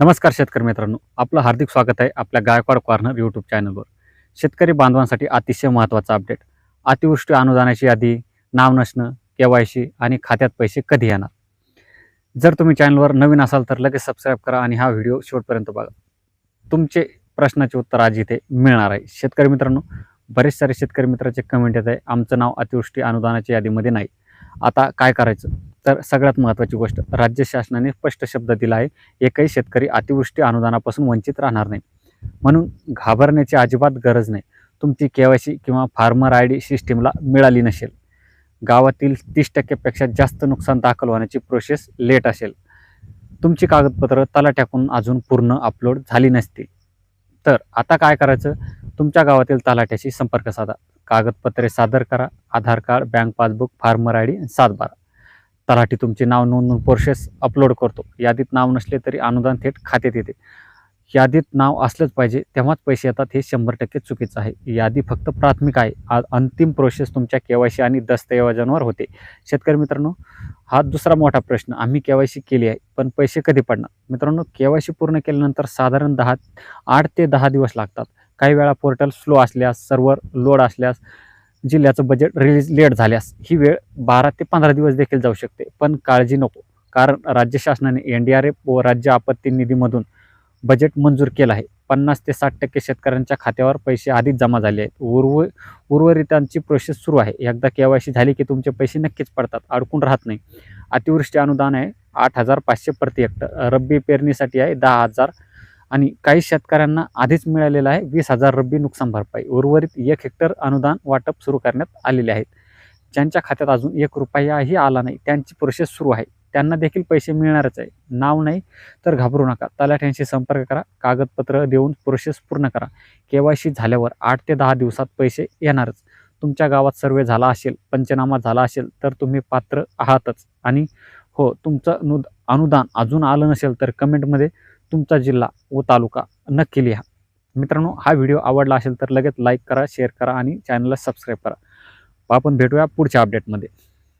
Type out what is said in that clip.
नमस्कार शेतकरी मित्रांनो. आपलं हार्दिक स्वागत आहे आपल्या गायकवाड कॉर्नर यूट्यूब चॅनलवर शेतकरी बांधवांसाठी अतिशय महत्त्वाचा अपडेट अतिवृष्टी अनुदानाची यादी नाव नसणं केवायसी आणि खात्यात पैसे कधी येणार? जर तुम्ही चॅनलवर नवीन असाल तर लगेच सबस्क्राईब करा आणि हा व्हिडिओ शेवटपर्यंत बघा. तुमचे प्रश्नाचे उत्तर आज इथे मिळणार आहे. शेतकरी मित्रांनो बरेच सारे शेतकरी मित्राचे कमेंट येत आहे. आमचं नाव अतिवृष्टी अनुदानाच्या यादीमध्ये नाही. आता काय करायचं? तर सगळ्यात महत्त्वाची गोष्ट राज्य शासनाने स्पष्ट शब्द दिला आहे एकही शेतकरी अतिवृष्टी अनुदानापासून वंचित राहणार नाही. म्हणून घाबरण्याची अजिबात गरज नाही. तुमची केवायसी किंवा फार्मर आय डी सिस्टीमला मिळाली नसेल. गावातील तीस टक्केपेक्षा जास्त नुकसान दाखल होण्याची प्रोसेस लेट असेल. तुमची कागदपत्रं तला टाकून अजून पूर्ण अपलोड झाली नसतील. तर आता काय करायचं? तुमच्या गावातील तलाट्याशी संपर्क साधा. कागदपत्रे सादर करा Aadhaar card bank passbook farmer I D सात बारा तलाठी तुमचे नाव नोंदवून प्रोसेस अपलोड करतो. यादीत नाव नसले तरी अनुदान थेट खात्यात येते. यादीत नाव असलंच पाहिजे तेव्हाच पैसे येतात हे शंभर टक्के चुकीचं आहे. यादी फक्त प्राथमिक आहे. आ- अंतिम प्रोसेस तुमच्या केवायसी आणि दस्तऐवजांवर होते. शेतकरी मित्रांनो हा दुसरा मोठा प्रश्न. आम्ही केवायसी केली आहे पण पैसे कधी पडणार? मित्रांनो केवायसी पूर्ण केल्यानंतर साधारण दहा आठ ते दहा दिवस लागतात. काही वेळा पोर्टल स्लो असल्यास सर्व्हर लोड असल्यास जिल्ह्याचं बजेट रिलीज लेट झाल्यास ही वेळ बारा ते पंधरा दिवस देखील जाऊ शकते. पण काळजी नको. कारण राज्य शासनाने एन डी आर एफ व राज्य आपत्ती निधीमधून बजेट मंजूर केलं आहे. पन्नास ते साठ टक्के शेतकऱ्यांच्या खात्यावर पैसे आधीच जमा झाले आहेत. उर्व उर्वरितांची प्रोसेस सुरू आहे. एकदा केवायसी झाली की तुमचे पैसे नक्कीच पडतात. अडकून राहत नाही. अतिवृष्टी अनुदान आहे आठ हजार पाचशे प्रति हेक्टर रब्बी पेरणीसाठी आहे दहा हजार आणि काही शेतकऱ्यांना आधीच मिळालेलं आहे वीस हजार रब्बी नुकसान भरपाई. उर्वरित एक हेक्टर अनुदान वाटप सुरू करण्यात आलेले आहेत. ज्यांच्या खात्यात अजून एक रुपयाही आला नाही त्यांची प्रोसेस सुरू आहे. त्यांना देखील पैसे मिळणारच आहे. नाव नाही तर घाबरू नका. तलाठ्यांशी संपर्क करा. कागदपत्र देऊन प्रोसेस पूर्ण करा. केवायसी झाल्यावर आठ ते दहा दिवसात पैसे येणारच. तुमच्या गावात सर्वे झाला असेल पंचनामा झाला असेल तर तुम्ही पात्र आहातच. आणि हो तुमचं नुद अनुदान अजून आलं नसेल तर कमेंटमध्ये तुमचा जिल्हा व तालुका नक्की लिहा. मित्रांनो हा व्हिडिओ आवडला असेल तर लगेच लाईक करा शेअर करा आणि चॅनलला सबस्क्राईब करा. आपण भेटूया पुढच्या अपडेटमध्ये